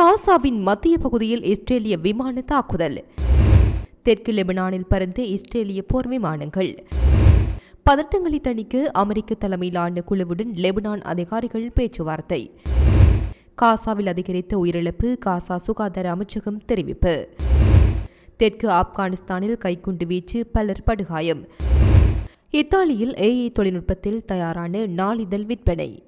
காசாவின் மத்திய பகுதியில் இஸ்ரேலிய விமான தாக்குதல். தெற்கு லெபனானில் பறந்த இஸ்ரேலிய போர் விமானங்கள். பதட்டங்களை தணிக்க அமெரிக்க தலைமையிலான குழுவுடன் லெபனான் அதிகாரிகள் பேச்சுவார்த்தை. காசாவில் அதிகரித்த உயிரிழப்பு காசா சுகாதார அமைச்சகம் தெரிவிப்பு. தெற்கு ஆப்கானிஸ்தானில் கைக்குண்டு வீச்சு பலர் படுகாயம். இத்தாலியில் ஏஐ தொழில்நுட்பத்தில் தயாரான நாளிதழ் விற்பனை.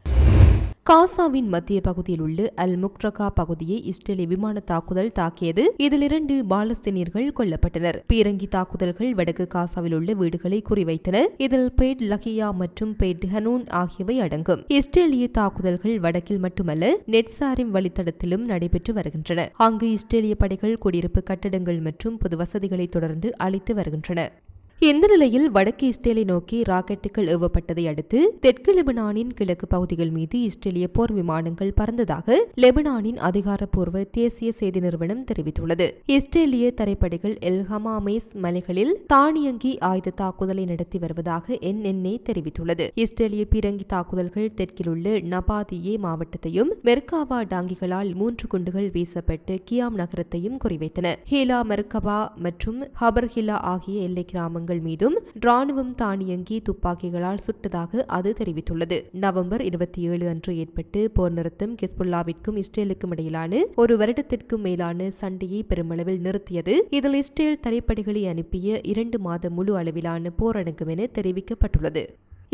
காசாவின் மத்திய பகுதியில் உள்ள அல் முக்ரகா பகுதியை இஸ்ரேலிய விமான தாக்குதல் தாக்கியது. இதில் இரண்டு பாலஸ்தீனியர்கள் கொல்லப்பட்டனர். பீரங்கி தாக்குதல்கள் வடக்கு காசாவில் உள்ள வீடுகளை குறிவைத்தன. இதில் பேட் லகியா மற்றும் பேட் ஹனூன் ஆகியவை அடங்கும். இஸ்ரேலிய தாக்குதல்கள் வடக்கில் மட்டுமல்ல நெட்சாரிம் வழித்தடத்திலும் நடைபெற்று வருகின்றன. அங்கு இஸ்ரேலிய படைகள் குடியிருப்பு கட்டடங்கள் மற்றும் பொது வசதிகளை தொடர்ந்து அளித்து வருகின்றன. இந்த நிலையில் வடக்கு இஸ்ரேலை நோக்கி ராக்கெட்டுகள் ஏவப்பட்டதை அடுத்து தெற்கு லெபனானின் கிழக்கு பகுதிகள் மீது இஸ்ரேலிய போர் விமானங்கள் பறந்ததாக லெபனானின் அதிகாரப்பூர்வ தேசிய செய்தி நிறுவனம் தெரிவித்துள்ளது. இஸ்ரேலிய தரைப்படைகள் எல் ஹமாமேஸ் மலைகளில் தானியங்கி ஆயுத தாக்குதலை நடத்தி வருவதாக என்என்ஏ தெரிவித்துள்ளது. இஸ்ரேலிய பீரங்கி தாக்குதல்கள் தெற்கில் உள்ள நபாதியே மாவட்டத்தையும் மெர்காவா டாங்கிகளால் மூன்று குண்டுகள் வீசப்பட்டு கியாம் நகரத்தையும் குறிவைத்தன. ஹீலா மெர்கபா மற்றும் ஹபர்ஹிலா ஆகிய எல்லை கிராமங்கள் வீரர்கள் மீதும் ராணுவம் தானியங்கி துப்பாக்கிகளால் சுட்டதாக அது தெரிவித்துள்ளது. நவம்பர் இருபத்தி ஏழு அன்று ஏற்பட்டு போர் நிறுத்தம் கிஸ்புல்லாவிற்கும் இஸ்ரேலுக்கும் இடையிலான ஒரு வருடத்திற்கும் மேலான சண்டையை பெருமளவில் நிறுத்தியது. இதில் இஸ்ரேல் தரைப்படைகளை அனுப்பிய இரண்டு மாத முழு அளவிலான போர் அடங்கும் என தெரிவிக்கப்பட்டுள்ளது.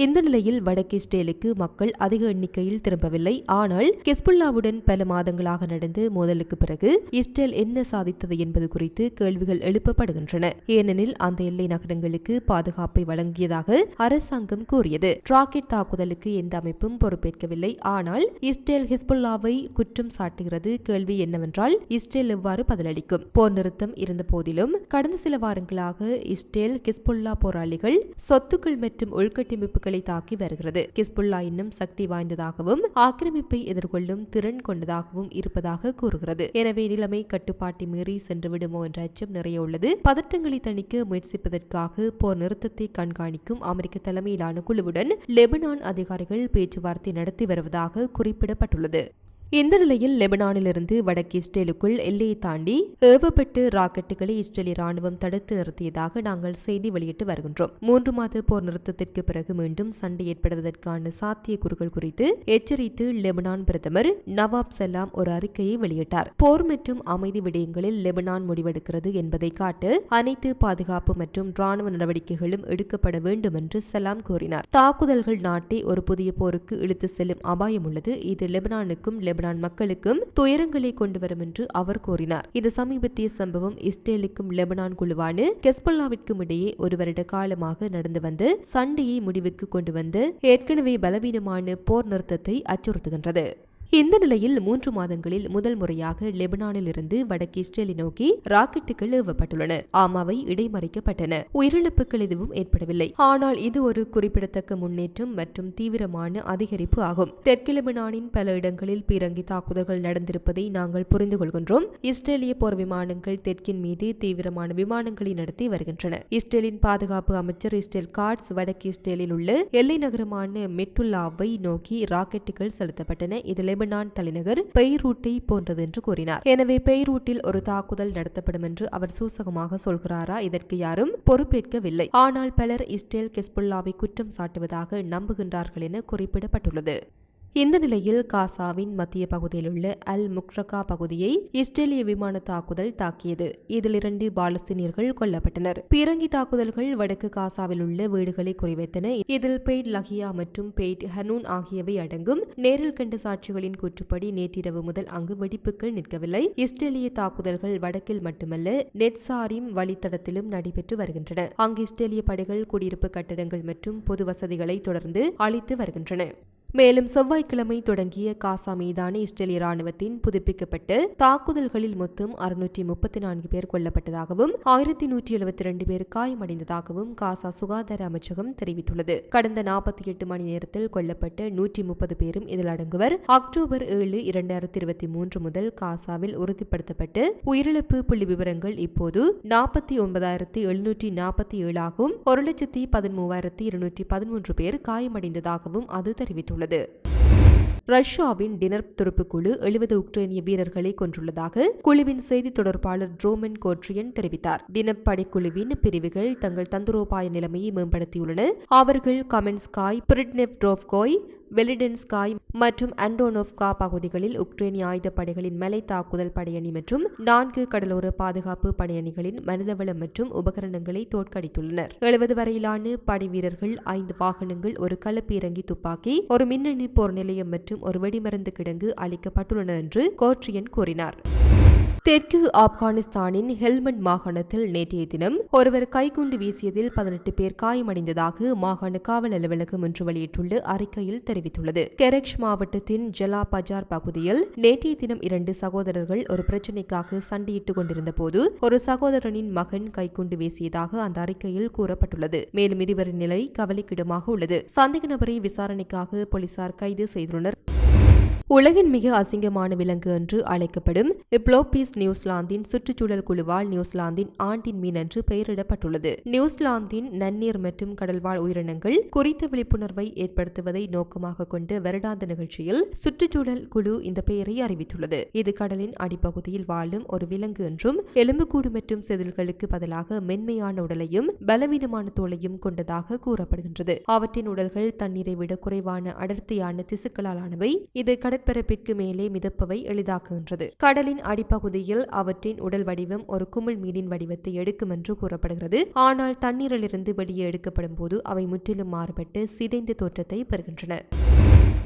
இந்த நிலையில் வடக்கு இஸ்ரேலுக்கு மக்கள் அதிக எண்ணிக்கையில் திரும்பவில்லை. ஆனால் கெஸ்புல்லாவுடன் பல மாதங்களாக நடந்து மோதலுக்கு பிறகு இஸ்ரேல் என்ன சாதித்தது என்பது குறித்து கேள்விகள் எழுப்பப்படுகின்றன. ஏனெனில் அந்த எல்லை நகரங்களுக்கு பாதுகாப்பை வழங்கியதாக அரசாங்கம் கூறியது. ராக்கெட் தாக்குதலுக்கு எந்த அமைப்பும் பொறுப்பேற்கவில்லை. ஆனால் இஸ்ரேல் ஹிஸ்புல்லாவை குற்றம் சாட்டுகிறது கேள்வி என்னவென்றால் இஸ்ரேல் எவ்வாறு பதிலளிக்கும்? போர் நிறுத்தம் இருந்த போதிலும் கடந்த சில வாரங்களாக இஸ்ரேல் ஹிஸ்புல்லா போராளிகள் சொத்துக்கள் மற்றும் உள்கட்டமைப்புகள் பொருட்களை தாக்கி வருகிறது. கிஸ்புல்லா இன்னும் சக்தி வாய்ந்ததாகவும் ஆக்கிரமிப்பை எதிர்கொள்ளும் திறன் கொண்டதாகவும் இருப்பதாக கூறுகிறது. எனவே நிலைமை கட்டுப்பாட்டை மீறி சென்றுவிடுமோ என்ற அச்சம் நிறைய உள்ளது. பதட்டங்களை தணிக்க முயற்சிப்பதற்காக போர் நிறுத்தத்தை கண்காணிக்கும் அமெரிக்க தலைமையிலான குழுவுடன் லெபனான் அதிகாரிகள் பேச்சுவார்த்தை நடத்தி வருவதாக குறிப்பிடப்பட்டுள்ளது. இந்த நிலையில் லெபனானிலிருந்து வடக்கு இஸ்ரேலுக்குள் எல்லையை தாண்டி ஏவப்பட்டு ராக்கெட்டுகளை இஸ்ரேலிய ராணுவம் தடுத்து நிறுத்தியதாக நாங்கள் செய்தி வெளியிட்டு வருகின்றோம். மூன்று மாத போர் நிறுத்தத்திற்கு பிறகு மீண்டும் சண்டை ஏற்படுவதற்கான சாத்தியக்கூறுகள் குறித்து எச்சரித்து லெபனான் பிரதமர் நவாப் சலாம் ஒரு அறிக்கையை வெளியிட்டார். போர் மற்றும் அமைதி விடயங்களில் லெபனான் முடிவெடுக்கிறது என்பதை காட்டு அனைத்து பாதுகாப்பு மற்றும் ராணுவ நடவடிக்கைகளும் எடுக்கப்பட வேண்டும் என்று சலாம் கூறினார். தாக்குதல்கள் நாட்டை ஒரு புதிய போருக்கு இழுத்து செல்லும் அபாயம் உள்ளது. இது லெபனானுக்கும் லெபனான் மக்களுக்கும் துயரங்களை கொண்டு வரும் என்று அவர் கூறினார். இந்த சமீபத்திய சம்பவம். இஸ்ரேலுக்கும் லெபனான் குழுவான கெஸ்பல்லாவிற்கும் இடையே ஒரு வருட காலமாக நடந்து வந்து சண்டையை முடிவுக்கு கொண்டு வந்து ஏற்கனவே பலவீனமான போர் நிறுத்தத்தை அச்சுறுத்துகின்றது. இந்த நிலையில் மூன்று மாதங்களில் முதல் முறையாக லெபனானில் இருந்து வடக்கு இஸ்ரேலை நோக்கி ராக்கெட்டுகள் ஏவப்பட்டுள்ளன. ஆமாவை இடைமறிக்கப்பட்டன. உயிரிழப்புகள் எதுவும் ஏற்படவில்லை. ஆனால் இது ஒரு குறிப்பிடத்தக்க முன்னேற்றம் மற்றும் தீவிரமான அதிகரிப்பு ஆகும். தெற்கு லெபனானின் பல இடங்களில் பீரங்கி தாக்குதல்கள் நடந்திருப்பதை நாங்கள் புரிந்து கொள்கின்றோம். இஸ்ரேலிய போர் விமானங்கள் தெற்கின் மீது தீவிரமான விமானங்களை நடத்தி வருகின்றன. இஸ்ரேலின் பாதுகாப்பு அமைச்சர் இஸ்ரேல் கார்ட்ஸ் வடக்கு இஸ்ரேலில் உள்ள எல்லை நகரமான மெட்டுல்லாவை நோக்கி ராக்கெட்டுகள் செலுத்தப்பட்டன. இதில் லெபனான் தலைநகர் பெய்ரூட்டை போன்றது என்று கூறினார். எனவே பெய்ரூட்டில் ஒரு தாக்குதல் நடத்தப்படும் என்று அவர் சூசகமாக சொல்கிறாரா? இதற்கு யாரும் பொறுப்பேற்கவில்லை. ஆனால் பலர் இஸ்ரேல் கெஸ்புல்லாவை குற்றம் சாட்டுவதாக நம்புகின்றார்கள் என குறிப்பிடப்பட்டுள்ளது. இந்த நிலையில் காசாவின் மத்திய பகுதியில் உள்ள அல் முக்ரகா பகுதியை இஸ்ரேலிய விமான தாக்குதல் தாக்கியது. இதில் இரண்டு பாலஸ்தீனியர்கள் கொல்லப்பட்டனர். பீரங்கி தாக்குதல்கள் வடக்கு காசாவில் உள்ள வீடுகளை குறிவைத்தன. இதில் பெய்ட் லஹியா மற்றும் பெய்ட் ஹனூன் ஆகியவை அடங்கும் நேரில் கண்ட சாட்சிகளின் கூற்றுப்படி நேற்றிரவு முதல் அங்கு வெடிப்புகள் நிற்கவில்லை. இஸ்ரேலிய தாக்குதல்கள் வடக்கில் மட்டுமல்ல நெட்சாரிம் வழித்தடத்திலும் நடைபெற்று வருகின்றன. அங்கு இஸ்ரேலிய படைகள் குடியிருப்பு கட்டடங்கள் மற்றும் பொது வசதிகளை தொடர்ந்து அளித்து வருகின்றன. மேலும் செவ்வாய்க்கிழமை தொடங்கிய காசா மீதான இஸ்ரேலிய ராணுவத்தின் புதுப்பிக்கப்பட்டு தாக்குதல்களில் மொத்தம் அறுநூற்றி முப்பத்தி நான்கு பேர் கொல்லப்பட்டதாகவும் ஆயிரத்தி நூற்றி எழுபத்தி ரெண்டு பேர் காயமடைந்ததாகவும் காசா சுகாதார அமைச்சகம் தெரிவித்துள்ளது. கடந்த நாற்பத்தி எட்டு மணி நேரத்தில் கொல்லப்பட்ட நூற்றி முப்பது பேரும் இதில் அடங்குவர். அக்டோபர் ஏழு இரண்டாயிரத்தி இருபத்தி மூன்று முதல் காசாவில் உறுதிப்படுத்தப்பட்டு உயிரிழப்பு புள்ளி விவரங்கள் இப்போது நாற்பத்தி ஒன்பதாயிரத்தி எழுநூற்றி நாற்பத்தி ஏழாகவும் ஒரு லட்சத்தி பதிமூவாயிரத்தி இருநூற்றி பதிமூன்று பேர் காயமடைந்ததாகவும் அது தெரிவித்துள்ளது. ரஷ்யாவின் டினர் துருப்பு குழு எழுபது உக்ரைனிய வீரர்களை கொன்றுள்ளதாக குழுவின் செய்தி தொடர்பாளர் ட்ரோமன் கோட்ரியன் தெரிவித்தார். டினப் படைக்குழுவின் பிரிவுகள் தங்கள் தந்திரோபாய நிலைமையை மேம்படுத்தியுள்ளன. அவர்கள் கமென்ஸ்காய் பிரிட்னெப்ரோவ்கோய் வெலிடென்ஸ்காய் மற்றும் அண்டோனோவ்கா பகுதிகளில் உக்ரைனிய ஆயுதப்படைகளின் மலை தாக்குதல் படையணி மற்றும் நான்கு கடலோர பாதுகாப்பு படையணிகளின் மனிதவளம் மற்றும் உபகரணங்களை தோற்கடித்துள்ளனர். எழுபது வரையிலான படை வீரர்கள் ஐந்து வாகனங்கள் ஒரு களப்பீரங்கி துப்பாக்கி ஒரு மின்னணு போர் நிலையம் மற்றும் ஒரு வெடிமருந்து கிடங்கு அளிக்கப்பட்டுள்ளன என்று கோட்ரியன் கூறினார். தெற்கு ஆப்கானிஸ்தானின் ஹெல்மண்ட் மாகாணத்தில் நேற்றைய தினம் ஒருவர் கைகுண்டு வீசியதில் பதினெட்டு பேர் காயமடைந்ததாக மாகாண காவல் அலுவலகம் ஒன்று வெளியிட்டுள்ள அறிக்கையில் தெரிவித்துள்ளது. கெரெக்ஷ் மாவட்டத்தின் ஜலா பஜார் பகுதியில் நேற்றைய தினம் இரண்டு சகோதரர்கள் ஒரு பிரச்சினைக்காக சண்டையிட்டுக் கொண்டிருந்த போது ஒரு சகோதரனின் மகன் கைகுண்டு வீசியதாக அந்த அறிக்கையில் கூறப்பட்டுள்ளது. மேலும் இருவரின் நிலை கவலைக்கிடமாக உள்ளது. சந்தேக நபரை விசாரணைக்காக போலீசார் கைது செய்துள்ளனர். உலகின் மிக அசிங்கமான விலங்கு என்று அழைக்கப்படும் இப்ளோபீஸ் நியூசிலாந்தின் சுற்றுச்சூழல் குழுவால் நியூசிலாந்தின் ஆண்டின் மீன் என்று பெயரிடப்பட்டுள்ளது. நியூசிலாந்தின் நன்னீர் மற்றும் கடல்வாழ் உயிரினங்கள் குறித்த விழிப்புணர்வை ஏற்படுத்துவதை நோக்கமாக கொண்டு வருடாந்த நிகழ்ச்சியில் சுற்றுச்சூழல் குழு இந்த பெயரை அறிவித்துள்ளது. இது கடலின் அடிப்பகுதியில் வாழும் ஒரு விலங்கு என்றும் எலும்புக்கூடு மற்றும் செதில்களுக்கு பதிலாக மென்மையான உடலையும் பலவீனமான தோலையும் கொண்டதாக கூறப்படுகின்றது. அவற்றின் உடல்கள் தண்ணீரை விட குறைவான அடர்த்தியான திசுக்களால் ஆனவை இது கடற்பரப்பிற்கு மேலே மிதப்பவை எளிதாக்குகின்றது. கடலின் அடிப்பகுதியில் அவற்றின் உடல் வடிவம் ஒரு குமிழ் மீனின் வடிவத்தை எடுக்கும் என்று கூறப்படுகிறது. ஆனால் தண்ணீரிலிருந்து வெளியே எடுக்கப்படும் போது அவை முற்றிலும் மாறுபட்டு சிதைந்த தோற்றத்தை பெறுகின்றன.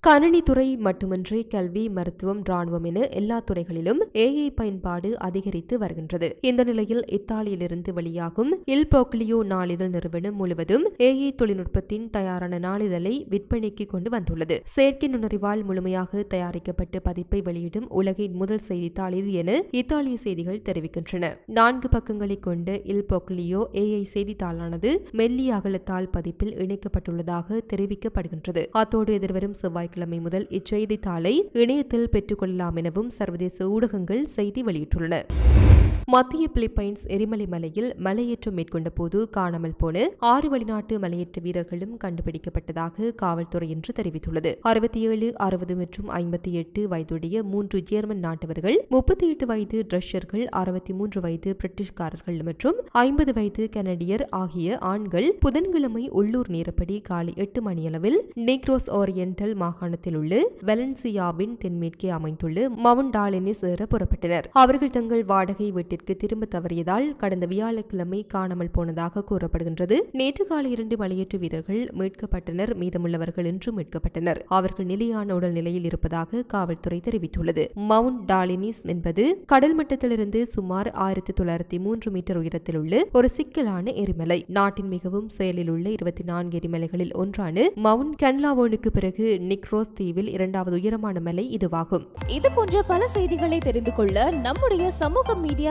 கணினித்துறை மட்டுமின்றி கல்வி மருத்துவம் ராணுவம் என எல்லா துறைகளிலும் ஏஐ பயன்பாடு அதிகரித்து வருகின்றது. இந்த நிலையில் இத்தாலியிலிருந்து வெளியாகும் இல் போக்லியோ நாளிதழ் நிறுவனம் முழுவதும் ஏஐ தொழில்நுட்பத்தின் தயாரான நாளிதழை விற்பனைக்கு கொண்டு வந்துள்ளது. செயற்கை நுண்ணறிவால் முழுமையாக தயாரிக்கப்பட்ட பதிப்பை வெளியிடும் உலகின் முதல் செய்தித்தாள் இது என இத்தாலிய செய்திகள் தெரிவிக்கின்றன. நான்கு பக்கங்களை கொண்ட இல் போக்லியோ ஏஐ செய்தித்தாளானது மெல்லிய அகலத்தாள் பதிப்பில் இணைக்கப்பட்டுள்ளதாக தெரிவிக்கப்படுகின்றது. அத்தோடு எதிர்வரும் வியாழக்கிழமை முதல் இச்செய்தித்தாளை இணையத்தில் பெற்றுக்கொள்ளலாம் எனவும் சர்வதேச ஊடகங்கள் செய்தி வெளியிட்டுள்ளன. மத்திய பிலிப்பைன்ஸ் எரிமலை மலையில் மலையேற்றம் மேற்கொண்ட போது காணாமல் போன ஆறு வெளிநாட்டு மலையேற்ற வீரர்களும் கண்டுபிடிக்கப்பட்டதாக காவல்துறை என்று தெரிவித்துள்ளது. அறுபத்தி ஏழு அறுபது மற்றும் ஐம்பத்தி எட்டு வயதுடைய மூன்று ஜேர்மன் நாட்டவர்கள் முப்பத்தி எட்டு வயது ரஷ்யர்கள் அறுபத்தி மூன்று வயது பிரிட்டிஷ்காரர்கள் மற்றும் ஐம்பது வயது கனடியர் ஆகிய ஆண்கள் புதன்கிழமை உள்ளூர் நேரப்படி காலை எட்டு மணியளவில் நெக்ரோஸ் ஓரியண்டல் மாகாணத்தில் உள்ள வெலன்சியாவின் தென்மேற்கே அமைந்துள்ள மவுண்ட் டாலினி ஏற புறப்பட்டனர். அவர்கள் தங்கள் வாடகை வீட்டிற்கு திரும்ப தவறியதால் கடந்த வியாழக்கிழமை காணாமல் போனதாக கூறப்படுகின்றது. நேற்று காலை இரண்டு மலையேற்று வீரர்கள் மீட்கப்பட்டனர். மீதமுள்ளவர்கள் இன்று மீட்கப்பட்டனர். அவர்கள் நிலையான உடல் நிலையில் இருப்பதாக காவல்துறை தெரிவித்துள்ளது. மவுண்ட் டாலினிஸ் என்பது கடல் மட்டத்திலிருந்து சுமார் ஆயிரத்தி தொள்ளாயிரத்தி மூன்று மீட்டர் உயரத்தில் உள்ள ஒரு சிக்கலான எரிமலை. நாட்டின் மிகவும் செயலில் உள்ள இருபத்தி நான்கு எரிமலைகளில் ஒன்றான மவுண்ட் கன்லாவோனுக்கு பிறகு நிக்ரோஸ் தீவில் இரண்டாவது உயரமான மலை இதுவாகும். இது போன்ற பல செய்திகளை தெரிந்து கொள்ள நம்முடைய சமூக மீடியா